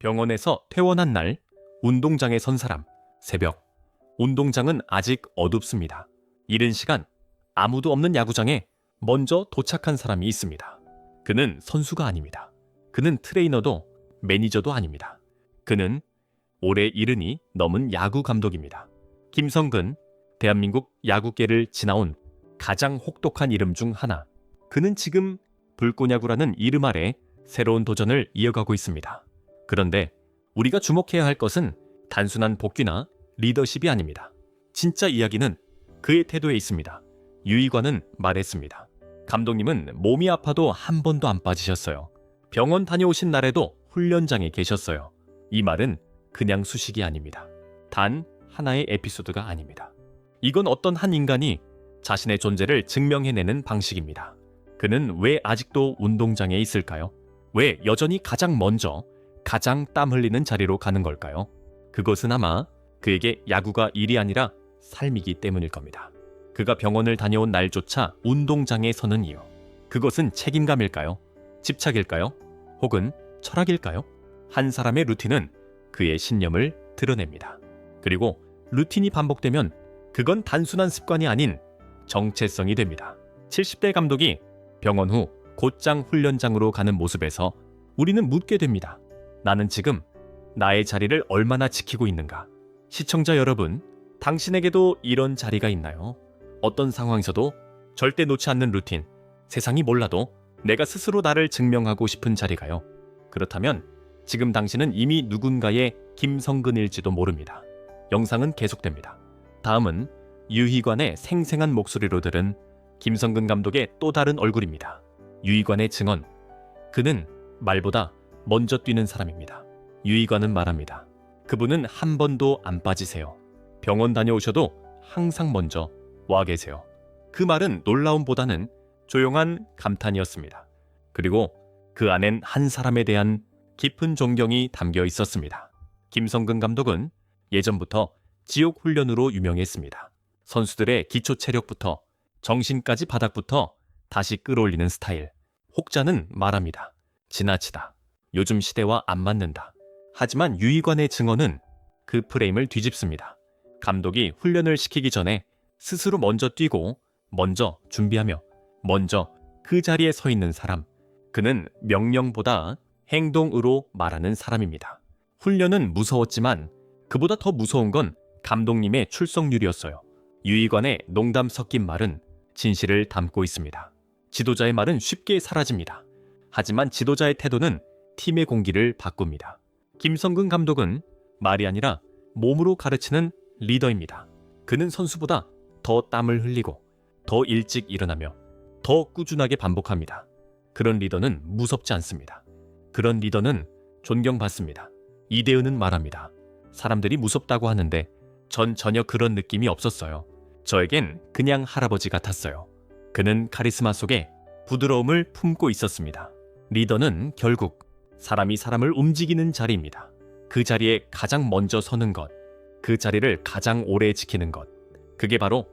병원에서 퇴원한 날 운동장에 선 사람 새벽 운동장은 아직 어둡습니다. 이른 시간 아무도 없는 야구장에 먼저 도착한 사람이 있습니다. 그는 선수가 아닙니다. 그는 트레이너도 매니저도 아닙니다. 그는 올해 이른이 넘은 야구 감독입니다. 김성근 대한민국 야구계를 지나온 가장 혹독한 이름 중 하나. 그는 지금 불꽃야구라는 이름 아래 새로운 도전을 이어가고 있습니다. 그런데 우리가 주목해야 할 것은 단순한 복귀나 리더십이 아닙니다. 진짜 이야기는 그의 태도에 있습니다. 유이관은 말했습니다. 감독님은 몸이 아파도 한 번도 안 빠지셨어요. 병원 다녀오신 날에도 훈련장에 계셨어요. 이 말은 그냥 수식이 아닙니다. 단 하나의 에피소드가 아닙니다. 이건 어떤 한 인간이 자신의 존재를 증명해내는 방식입니다. 그는 왜 아직도 운동장에 있을까요? 왜 여전히 가장 먼저 가장 땀 흘리는 자리로 가는 걸까요? 그것은 아마 그에게 야구가 일이 아니라 삶이기 때문일 겁니다. 그가 병원을 다녀온 날조차 운동장에 서는 이유. 그것은 책임감일까요? 집착일까요? 혹은 철학일까요? 한 사람의 루틴은 그의 신념을 드러냅니다. 그리고 루틴이 반복되면 그건 단순한 습관이 아닌 정체성이 됩니다. 70대 감독이 병원 후 곧장 훈련장으로 가는 모습에서 우리는 묻게 됩니다. 나는 지금 나의 자리를 얼마나 지키고 있는가? 시청자 여러분, 당신에게도 이런 자리가 있나요? 어떤 상황에서도 절대 놓지 않는 루틴, 세상이 몰라도 내가 스스로 나를 증명하고 싶은 자리가요. 그렇다면 지금 당신은 이미 누군가의 김성근일지도 모릅니다. 영상은 계속됩니다. 다음은 유희관의 생생한 목소리로 들은 김성근 감독의 또 다른 얼굴입니다. 유희관의 증언. 그는 말보다 먼저 뛰는 사람입니다. 유희관은 말합니다. 그분은 한 번도 안 빠지세요. 병원 다녀오셔도 항상 먼저 와 계세요. 그 말은 놀라움보다는 조용한 감탄이었습니다. 그리고 그 안엔 한 사람에 대한 깊은 존경이 담겨 있었습니다. 김성근 감독은 예전부터 지옥 훈련으로 유명했습니다. 선수들의 기초 체력부터 정신까지 바닥부터 다시 끌어올리는 스타일. 혹자는 말합니다. 지나치다. 요즘 시대와 안 맞는다. 하지만 유이관의 증언은 그 프레임을 뒤집습니다. 감독이 훈련을 시키기 전에 스스로 먼저 뛰고 먼저 준비하며 먼저 그 자리에 서 있는 사람. 그는 명령보다 행동으로 말하는 사람입니다. 훈련은 무서웠지만 그보다 더 무서운 건 감독님의 출석률이었어요. 유이관의 농담 섞인 말은 진실을 담고 있습니다. 지도자의 말은 쉽게 사라집니다. 하지만 지도자의 태도는 팀의 공기를 바꿉니다. 김성근 감독은 말이 아니라 몸으로 가르치는 리더입니다. 그는 선수보다 더 땀을 흘리고 더 일찍 일어나며 더 꾸준하게 반복합니다. 그런 리더는 무섭지 않습니다. 그런 리더는 존경받습니다. 이대은은 말합니다. 사람들이 무섭다고 하는데 전 전혀 그런 느낌이 없었어요. 저에겐 그냥 할아버지 같았어요. 그는 카리스마 속에 부드러움을 품고 있었습니다. 리더는 결국 사람이 사람을 움직이는 자리입니다. 그 자리에 가장 먼저 서는 것, 그 자리를 가장 오래 지키는 것. 그게 바로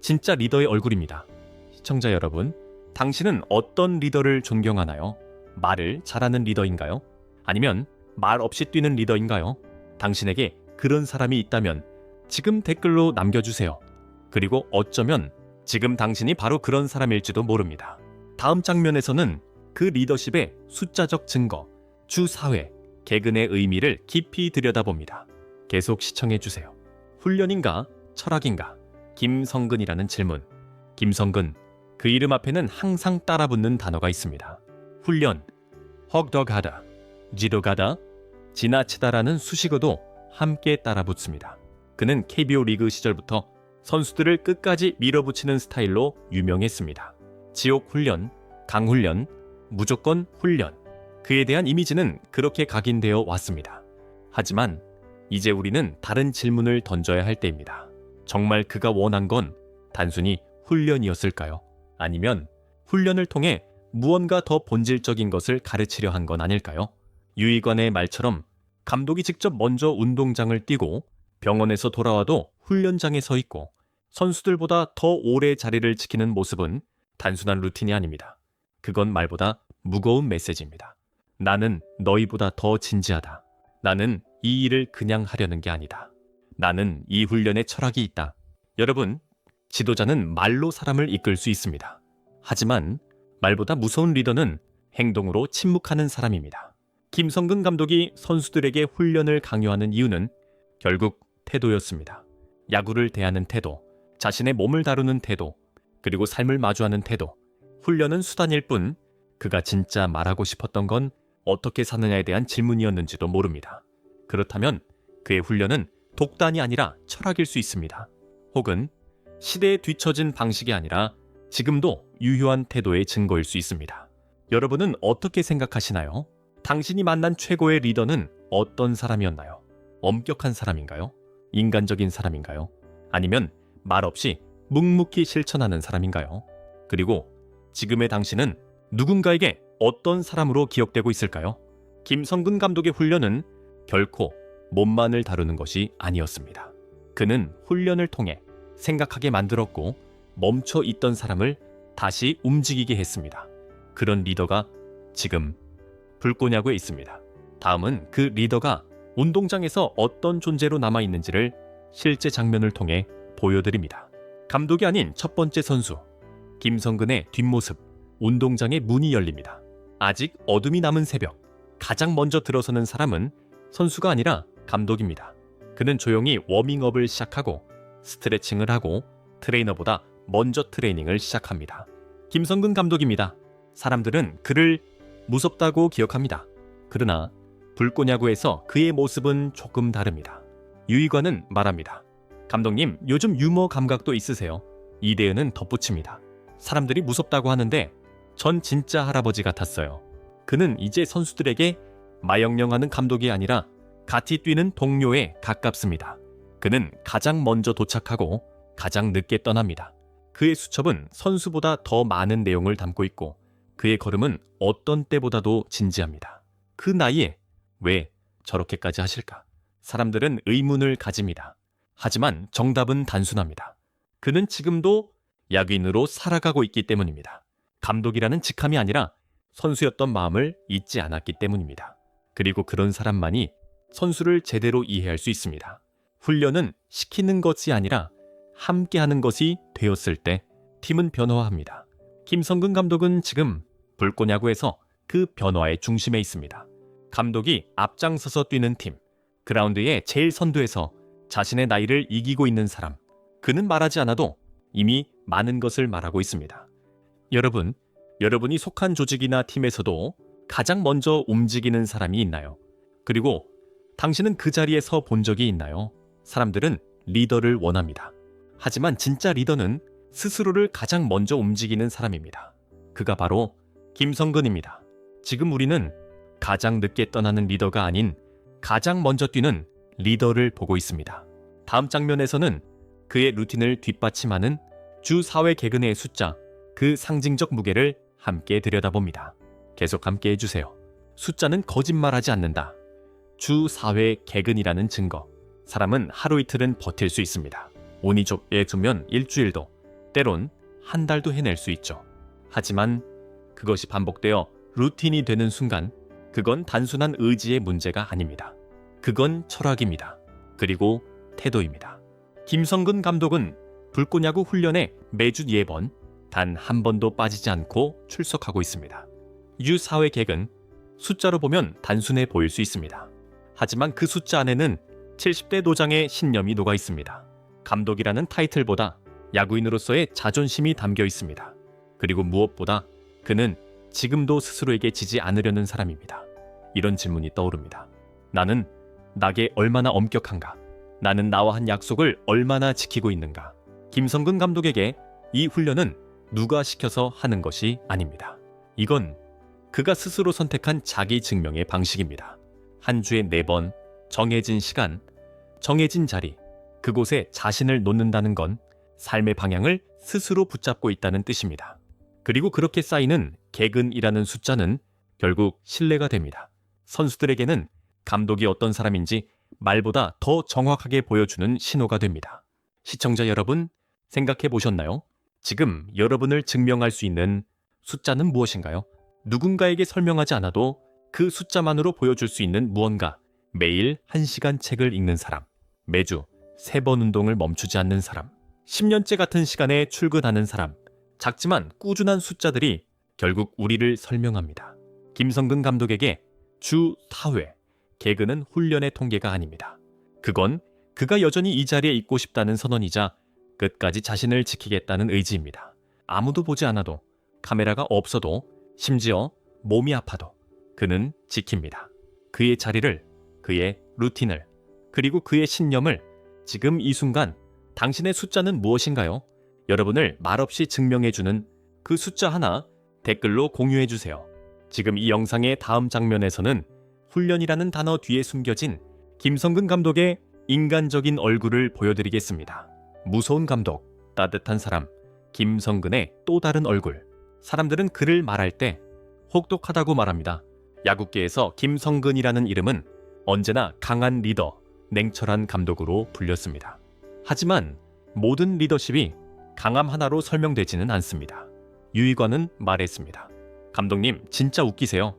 진짜 리더의 얼굴입니다. 시청자 여러분, 당신은 어떤 리더를 존경하나요? 말을 잘하는 리더인가요? 아니면 말 없이 뛰는 리더인가요? 당신에게 그런 사람이 있다면 지금 댓글로 남겨주세요. 그리고 어쩌면 지금 당신이 바로 그런 사람일지도 모릅니다. 다음 장면에서는 그 리더십의 숫자적 증거, 주사회, 개근의 의미를 깊이 들여다봅니다. 계속 시청해주세요. 훈련인가? 철학인가? 김성근이라는 질문. 김성근, 그 이름 앞에는 항상 따라붙는 단어가 있습니다. 훈련, 헉덕하다, 지도가다, 지나치다라는 수식어도 함께 따라붙습니다. 그는 KBO 리그 시절부터 선수들을 끝까지 밀어붙이는 스타일로 유명했습니다. 지옥 훈련, 강훈련, 무조건 훈련. 그에 대한 이미지는 그렇게 각인되어 왔습니다. 하지만 이제 우리는 다른 질문을 던져야 할 때입니다. 정말 그가 원한 건 단순히 훈련이었을까요? 아니면 훈련을 통해 무언가 더 본질적인 것을 가르치려 한 건 아닐까요? 유이관의 말처럼 감독이 직접 먼저 운동장을 뛰고 병원에서 돌아와도 훈련장에 서 있고 선수들보다 더 오래 자리를 지키는 모습은 단순한 루틴이 아닙니다. 그건 말보다 무거운 메시지입니다. 나는 너희보다 더 진지하다. 나는 이 일을 그냥 하려는 게 아니다. 나는 이 훈련에 철학이 있다. 여러분, 지도자는 말로 사람을 이끌 수 있습니다. 하지만 말보다 무서운 리더는 행동으로 침묵하는 사람입니다. 김성근 감독이 선수들에게 훈련을 강요하는 이유는 결국 태도였습니다. 야구를 대하는 태도, 자신의 몸을 다루는 태도, 그리고 삶을 마주하는 태도. 훈련은 수단일 뿐 그가 진짜 말하고 싶었던 건 어떻게 사느냐에 대한 질문이었는지도 모릅니다. 그렇다면 그의 훈련은 독단이 아니라 철학일 수 있습니다. 혹은 시대에 뒤처진 방식이 아니라 지금도 유효한 태도의 증거일 수 있습니다. 여러분은 어떻게 생각하시나요? 당신이 만난 최고의 리더는 어떤 사람이었나요? 엄격한 사람인가요? 인간적인 사람인가요? 아니면 말없이 묵묵히 실천하는 사람인가요? 그리고 지금의 당신은 누군가에게 어떤 사람으로 기억되고 있을까요? 김성근 감독의 훈련은 결코 몸만을 다루는 것이 아니었습니다. 그는 훈련을 통해 생각하게 만들었고 멈춰 있던 사람을 다시 움직이게 했습니다. 그런 리더가 지금 불꽃야구에 있습니다. 다음은 그 리더가 운동장에서 어떤 존재로 남아 있는지를 실제 장면을 통해 보여드립니다. 감독이 아닌 첫 번째 선수 김성근의 뒷모습 운동장의 문이 열립니다. 아직 어둠이 남은 새벽 가장 먼저 들어서는 사람은 선수가 아니라 감독입니다. 그는 조용히 워밍업을 시작하고 스트레칭을 하고 트레이너보다 먼저 트레이닝을 시작합니다. 김성근 감독입니다. 사람들은 그를 무섭다고 기억합니다. 그러나 불꽃야구에서 그의 모습은 조금 다릅니다. 유희관은 말합니다. 감독님, 요즘 유머 감각도 있으세요. 이대은은 덧붙입니다. 사람들이 무섭다고 하는데 전 진짜 할아버지 같았어요. 그는 이제 선수들에게 마영령하는 감독이 아니라 같이 뛰는 동료에 가깝습니다. 그는 가장 먼저 도착하고 가장 늦게 떠납니다. 그의 수첩은 선수보다 더 많은 내용을 담고 있고 그의 걸음은 어떤 때보다도 진지합니다. 그 나이에 왜 저렇게까지 하실까? 사람들은 의문을 가집니다. 하지만 정답은 단순합니다. 그는 지금도 야구인으로 살아가고 있기 때문입니다. 감독이라는 직함이 아니라 선수였던 마음을 잊지 않았기 때문입니다. 그리고 그런 사람만이 선수를 제대로 이해할 수 있습니다. 훈련은 시키는 것이 아니라 함께 하는 것이 되었을 때 팀은 변화합니다. 김성근 감독은 지금 불꽃야구에서 그 변화의 중심에 있습니다. 감독이 앞장서서 뛰는 팀, 그라운드의 제일 선두에서 자신의 나이를 이기고 있는 사람, 그는 말하지 않아도 이미 많은 것을 말하고 있습니다. 여러분, 여러분이 속한 조직이나 팀에서도 가장 먼저 움직이는 사람이 있나요? 그리고 당신은 그 자리에 서 본 적이 있나요? 사람들은 리더를 원합니다. 하지만 진짜 리더는 스스로를 가장 먼저 움직이는 사람입니다. 그가 바로 김성근입니다. 지금 우리는 가장 늦게 떠나는 리더가 아닌 가장 먼저 뛰는 리더를 보고 있습니다. 다음 장면에서는 그의 루틴을 뒷받침하는 주 4회 개근의 숫자, 그 상징적 무게를 함께 들여다봅니다. 계속 함께 해주세요. 숫자는 거짓말하지 않는다. 주 4회 개근이라는 증거. 사람은 하루 이틀은 버틸 수 있습니다. 운이 좋게 두면 일주일도, 때론 한 달도 해낼 수 있죠. 하지만 그것이 반복되어 루틴이 되는 순간, 그건 단순한 의지의 문제가 아닙니다. 그건 철학입니다. 그리고 태도입니다. 김성근 감독은 불꽃야구 훈련에 매주 4번, 단 한 번도 빠지지 않고 출석하고 있습니다. 유사회 객은 숫자로 보면 단순해 보일 수 있습니다. 하지만 그 숫자 안에는 70대 노장의 신념이 녹아 있습니다. 감독이라는 타이틀보다 야구인으로서의 자존심이 담겨 있습니다. 그리고 무엇보다 그는 지금도 스스로에게 지지 않으려는 사람입니다. 이런 질문이 떠오릅니다. 나는 나게 얼마나 엄격한가? 나는 나와 한 약속을 얼마나 지키고 있는가? 김성근 감독에게 이 훈련은 누가 시켜서 하는 것이 아닙니다. 이건 그가 스스로 선택한 자기 증명의 방식입니다. 한 주에 네 번 정해진 시간, 정해진 자리, 그곳에 자신을 놓는다는 건 삶의 방향을 스스로 붙잡고 있다는 뜻입니다. 그리고 그렇게 쌓이는 개근이라는 숫자는 결국 신뢰가 됩니다. 선수들에게는 감독이 어떤 사람인지 말보다 더 정확하게 보여주는 신호가 됩니다. 시청자 여러분, 생각해 보셨나요? 지금 여러분을 증명할 수 있는 숫자는 무엇인가요? 누군가에게 설명하지 않아도 그 숫자만으로 보여줄 수 있는 무언가, 매일 1시간 책을 읽는 사람, 매주 3번 운동을 멈추지 않는 사람, 10년째 같은 시간에 출근하는 사람, 작지만 꾸준한 숫자들이 결국 우리를 설명합니다. 김성근 감독에게 주 4회, 개그는 훈련의 통계가 아닙니다. 그건 그가 여전히 이 자리에 있고 싶다는 선언이자 끝까지 자신을 지키겠다는 의지입니다. 아무도 보지 않아도 카메라가 없어도 심지어 몸이 아파도 그는 지킵니다. 그의 자리를, 그의 루틴을, 그리고 그의 신념을 지금 이 순간 당신의 숫자는 무엇인가요? 여러분을 말없이 증명해주는 그 숫자 하나 댓글로 공유해주세요. 지금 이 영상의 다음 장면에서는 훈련이라는 단어 뒤에 숨겨진 김성근 감독의 인간적인 얼굴을 보여드리겠습니다. 무서운 감독, 따뜻한 사람, 김성근의 또 다른 얼굴. 사람들은 그를 말할 때 혹독하다고 말합니다. 야구계에서 김성근이라는 이름은 언제나 강한 리더, 냉철한 감독으로 불렸습니다. 하지만 모든 리더십이 강함 하나로 설명되지는 않습니다. 유희관은 말했습니다. 감독님, 진짜 웃기세요.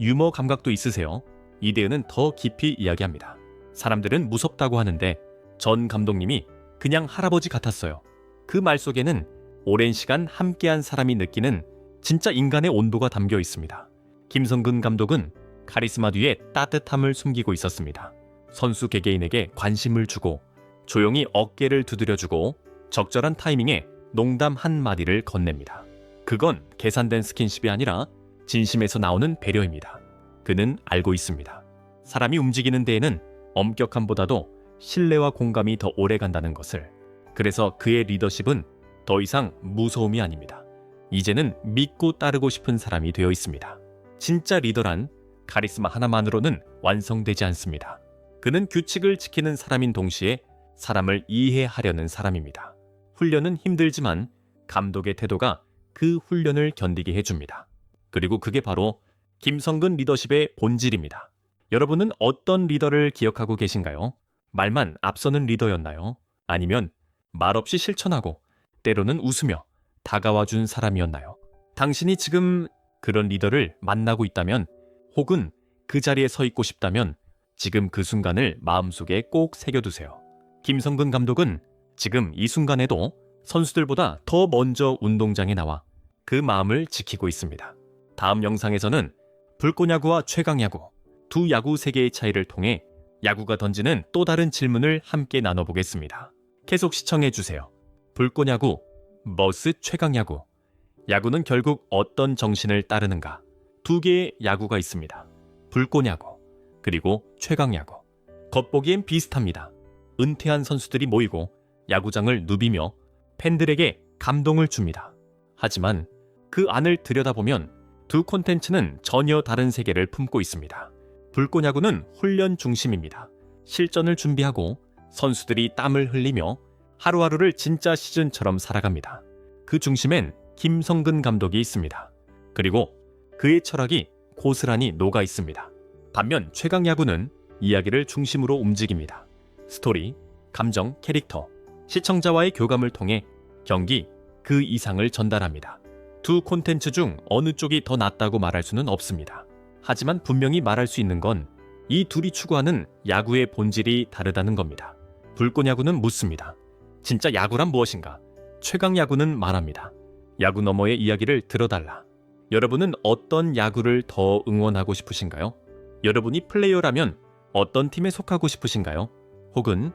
유머 감각도 있으세요. 이대은은 더 깊이 이야기합니다. 사람들은 무섭다고 하는데 전 감독님이 그냥 할아버지 같았어요. 그 말 속에는 오랜 시간 함께한 사람이 느끼는 진짜 인간의 온도가 담겨 있습니다. 김성근 감독은 카리스마 뒤에 따뜻함을 숨기고 있었습니다. 선수 개개인에게 관심을 주고 조용히 어깨를 두드려주고 적절한 타이밍에 농담 한 마디를 건넵니다. 그건 계산된 스킨십이 아니라 진심에서 나오는 배려입니다. 그는 알고 있습니다. 사람이 움직이는 데에는 엄격함보다도 신뢰와 공감이 더 오래 간다는 것을. 그래서 그의 리더십은 더 이상 무서움이 아닙니다. 이제는 믿고 따르고 싶은 사람이 되어 있습니다. 진짜 리더란 카리스마 하나만으로는 완성되지 않습니다. 그는 규칙을 지키는 사람인 동시에 사람을 이해하려는 사람입니다. 훈련은 힘들지만 감독의 태도가 그 훈련을 견디게 해줍니다. 그리고 그게 바로 김성근 리더십의 본질입니다. 여러분은 어떤 리더를 기억하고 계신가요? 말만 앞서는 리더였나요? 아니면 말없이 실천하고 때로는 웃으며 다가와 준 사람이었나요? 당신이 지금 그런 리더를 만나고 있다면 혹은 그 자리에 서 있고 싶다면 지금 그 순간을 마음속에 꼭 새겨두세요. 김성근 감독은 지금 이 순간에도 선수들보다 더 먼저 운동장에 나와 그 마음을 지키고 있습니다. 다음 영상에서는 불꽃야구와 최강야구 두 야구 세계의 차이를 통해 야구가 던지는 또 다른 질문을 함께 나눠보겠습니다. 계속 시청해주세요. 불꽃야구, 버스 최강야구. 야구는 결국 어떤 정신을 따르는가? 두 개의 야구가 있습니다. 불꽃야구, 그리고 최강야구. 겉보기엔 비슷합니다. 은퇴한 선수들이 모이고 야구장을 누비며 팬들에게 감동을 줍니다. 하지만 그 안을 들여다보면 두 콘텐츠는 전혀 다른 세계를 품고 있습니다. 불꽃야구는 훈련 중심입니다. 실전을 준비하고 선수들이 땀을 흘리며 하루하루를 진짜 시즌처럼 살아갑니다. 그 중심엔 김성근 감독이 있습니다. 그리고 그의 철학이 고스란히 녹아 있습니다. 반면 최강 야구는 이야기를 중심으로 움직입니다. 스토리, 감정, 캐릭터, 시청자와의 교감을 통해 경기 그 이상을 전달합니다. 두 콘텐츠 중 어느 쪽이 더 낫다고 말할 수는 없습니다. 하지만 분명히 말할 수 있는 건 이 둘이 추구하는 야구의 본질이 다르다는 겁니다. 불꽃 야구는 묻습니다. 진짜 야구란 무엇인가? 최강 야구는 말합니다. 야구 너머의 이야기를 들어달라. 여러분은 어떤 야구를 더 응원하고 싶으신가요? 여러분이 플레이어라면 어떤 팀에 속하고 싶으신가요? 혹은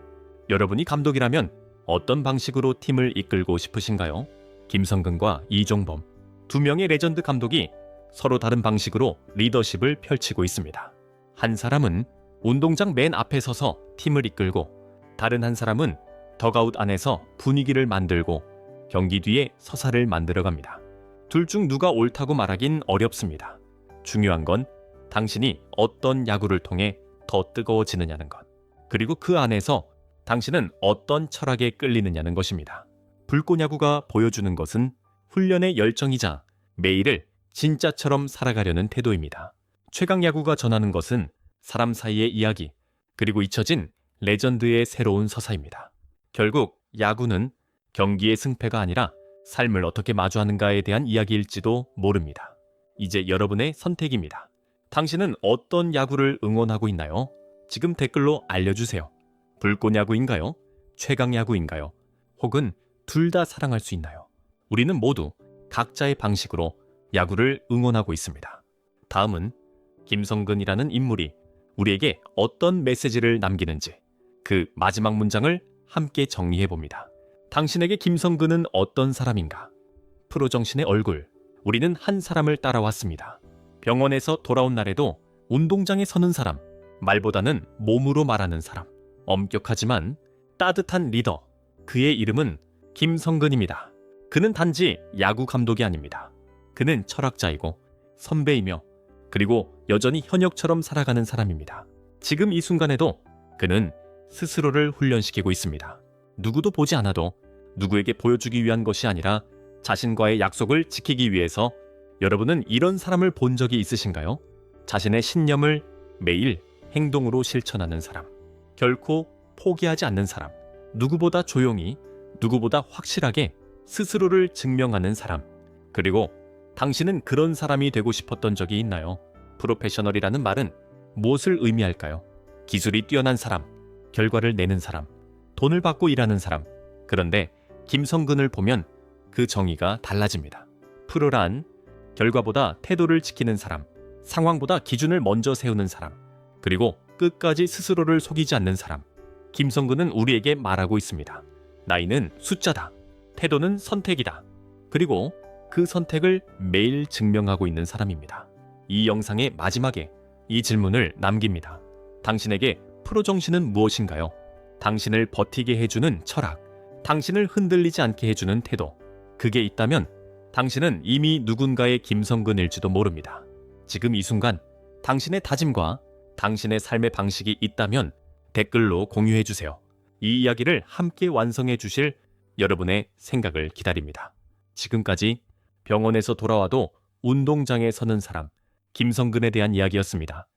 여러분이 감독이라면 어떤 방식으로 팀을 이끌고 싶으신가요? 김성근과 이종범 두 명의 레전드 감독이 서로 다른 방식으로 리더십을 펼치고 있습니다. 한 사람은 운동장 맨 앞에 서서 팀을 이끌고 다른 한 사람은 덕아웃 안에서 분위기를 만들고 경기 뒤에 서사를 만들어 갑니다. 둘 중 누가 옳다고 말하긴 어렵습니다. 중요한 건 당신이 어떤 야구를 통해 더 뜨거워지느냐는 것. 그리고 그 안에서 당신은 어떤 철학에 끌리느냐는 것입니다. 불꽃야구가 보여주는 것은 훈련의 열정이자 매일을 진짜처럼 살아가려는 태도입니다. 최강 야구가 전하는 것은 사람 사이의 이야기, 그리고 잊혀진 레전드의 새로운 서사입니다. 결국 야구는 경기의 승패가 아니라 삶을 어떻게 마주하는가에 대한 이야기일지도 모릅니다. 이제 여러분의 선택입니다. 당신은 어떤 야구를 응원하고 있나요? 지금 댓글로 알려주세요. 불꽃 야구인가요? 최강 야구인가요? 혹은 둘 다 사랑할 수 있나요? 우리는 모두 각자의 방식으로 야구를 응원하고 있습니다. 다음은 김성근이라는 인물이 우리에게 어떤 메시지를 남기는지 그 마지막 문장을 함께 정리해 봅니다. 당신에게 김성근은 어떤 사람인가? 프로 정신의 얼굴. 우리는 한 사람을 따라왔습니다. 병원에서 돌아온 날에도 운동장에 서는 사람, 말보다는 몸으로 말하는 사람. 엄격하지만 따뜻한 리더. 그의 이름은 김성근입니다. 그는 단지 야구 감독이 아닙니다. 그는 철학자이고 선배이며 그리고 여전히 현역처럼 살아가는 사람입니다. 지금 이 순간에도 그는 스스로를 훈련시키고 있습니다. 누구도 보지 않아도 누구에게 보여주기 위한 것이 아니라 자신과의 약속을 지키기 위해서 여러분은 이런 사람을 본 적이 있으신가요? 자신의 신념을 매일 행동으로 실천하는 사람. 결코 포기하지 않는 사람. 누구보다 조용히, 누구보다 확실하게 스스로를 증명하는 사람. 그리고 당신은 그런 사람이 되고 싶었던 적이 있나요? 프로페셔널이라는 말은 무엇을 의미할까요? 기술이 뛰어난 사람, 결과를 내는 사람, 돈을 받고 일하는 사람. 그런데 김성근을 보면 그 정의가 달라집니다. 프로란 결과보다 태도를 지키는 사람, 상황보다 기준을 먼저 세우는 사람, 그리고 끝까지 스스로를 속이지 않는 사람. 김성근은 우리에게 말하고 있습니다. 나이는 숫자다. 태도는 선택이다. 그리고 그 선택을 매일 증명하고 있는 사람입니다. 이 영상의 마지막에 이 질문을 남깁니다. 당신에게 프로 정신은 무엇인가요? 당신을 버티게 해주는 철학, 당신을 흔들리지 않게 해주는 태도. 그게 있다면 당신은 이미 누군가의 김성근일지도 모릅니다. 지금 이 순간 당신의 다짐과 당신의 삶의 방식이 있다면 댓글로 공유해 주세요. 이 이야기를 함께 완성해 주실 여러분의 생각을 기다립니다. 지금까지 병원에서 돌아와도 운동장에 서는 사람 김성근에 대한 이야기였습니다.